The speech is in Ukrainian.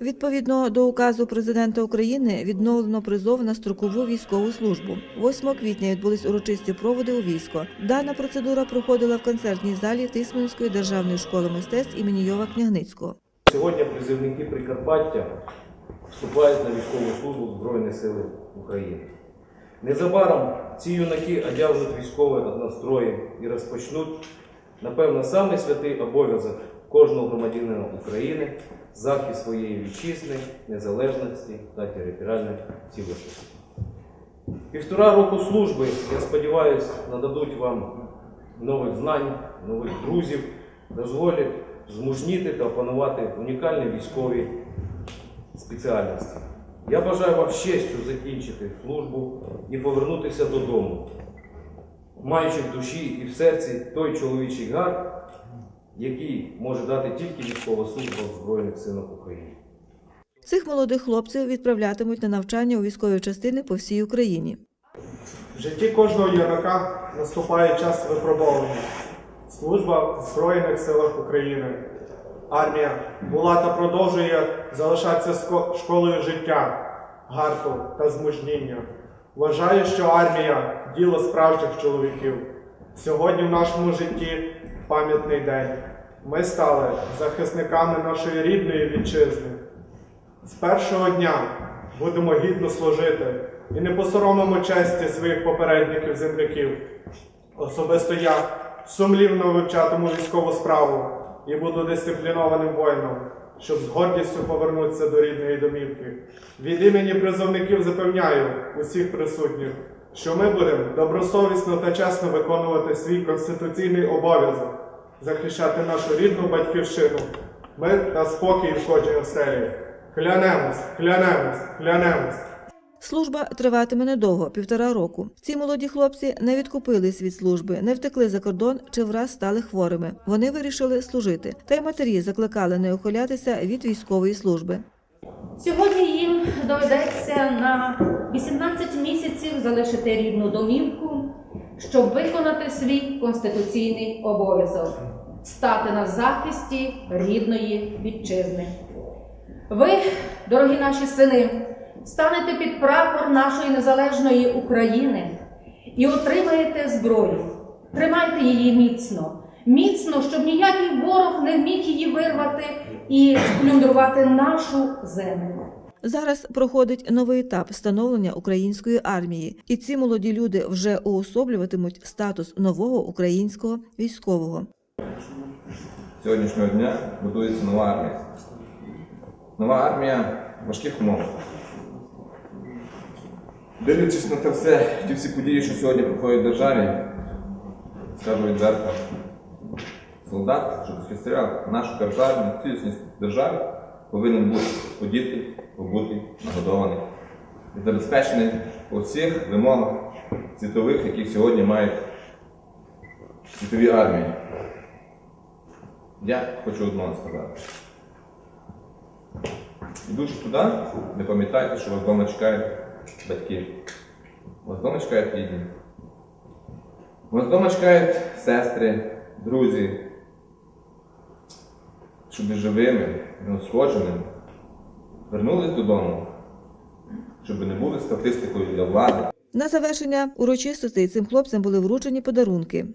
Відповідно до указу президента України відновлено призов на строкову військову службу. 8 квітня відбулись урочисті проводи у військо. Дана процедура проходила в концертній залі Тисменської державної школи мистецтв імені Йова Княгницького. Сьогодні призивники Прикарпаття вступають на військову службу в Збройні Сили України. Незабаром ці юнаки одягнуть військові однострої і розпочнуть, напевно, самий святий обов'язок кожного громадянина України захист своєї вітчизни, незалежності та територіальної цілісності. Півтора року служби, я сподіваюся, нададуть вам нових знань, нових друзів, дозволять змужніти та опанувати унікальні військові спеціальності. Я бажаю вам з честю закінчити службу і повернутися додому, маючи в душі і в серці той чоловічий гар, який може дати тільки військова служба в Збройних силах України. Цих молодих хлопців відправлятимуть на навчання у військові частини по всій Україні. В житті кожного юнака наступає час випробовування. Служба в Збройних силах України. Армія була та продовжує залишатися школою життя, гарту та змужніння. Вважаю, що армія діло справжніх чоловіків. Сьогодні в нашому житті пам'ятний день. Ми стали захисниками нашої рідної вітчизни. З першого дня будемо гідно служити і не посоромимо честі своїх попередників земляків. Особисто я сумлівно вивчатиму військову справу і буду дисциплінованим воїном, щоб з гордістю повернутися до рідної домівки. Від імені призовників запевняю усіх присутніх, що ми будемо добросовісно та чесно виконувати свій конституційний обов'язок, захищати нашу рідну батьківщину, мир та спокій в кожній оселі. Клянемось, клянемось, клянемось. Служба триватиме недовго півтора року. Ці молоді хлопці не відкупились від служби, не втекли за кордон чи враз стали хворими. Вони вирішили служити. Та й матері закликали не ухилятися від військової служби. Сьогодні їм доведеться на 18 місяців залишити рідну домівку, щоб виконати свій конституційний обов'язок стати на захисті рідної вітчизни. Ви, дорогі наші сини, станете під прапор нашої незалежної України і отримаєте зброю. Тримайте її міцно, міцно, щоб ніякий ворог не міг її вирвати і сплюндрувати нашу землю. Зараз проходить новий етап становлення української армії, і ці молоді люди вже уособлюватимуть статус нового українського військового. Сьогоднішнього дня будується нова армія. Нова армія в важких умовах. Дивлячись на те все, ті всі події, що сьогодні проходять в державі, скажу відверто, солдат, що захищав нашу державу, цілісність держави, повинен бути одітий, побутий, нагодований і забезпечений по всіх вимогах світових, які сьогодні мають світові армії. Я хочу одного сказати. Ідучи туди, не пам'ятайте, що вас вдома чекають батьки. Вас вдома чекають рідні. Вас вдома чекають сестри, друзі. Щоб ви живими, неушкодженими вернулись додому, щоб не були статистикою для влади. На завершення урочистостей цим хлопцям були вручені подарунки.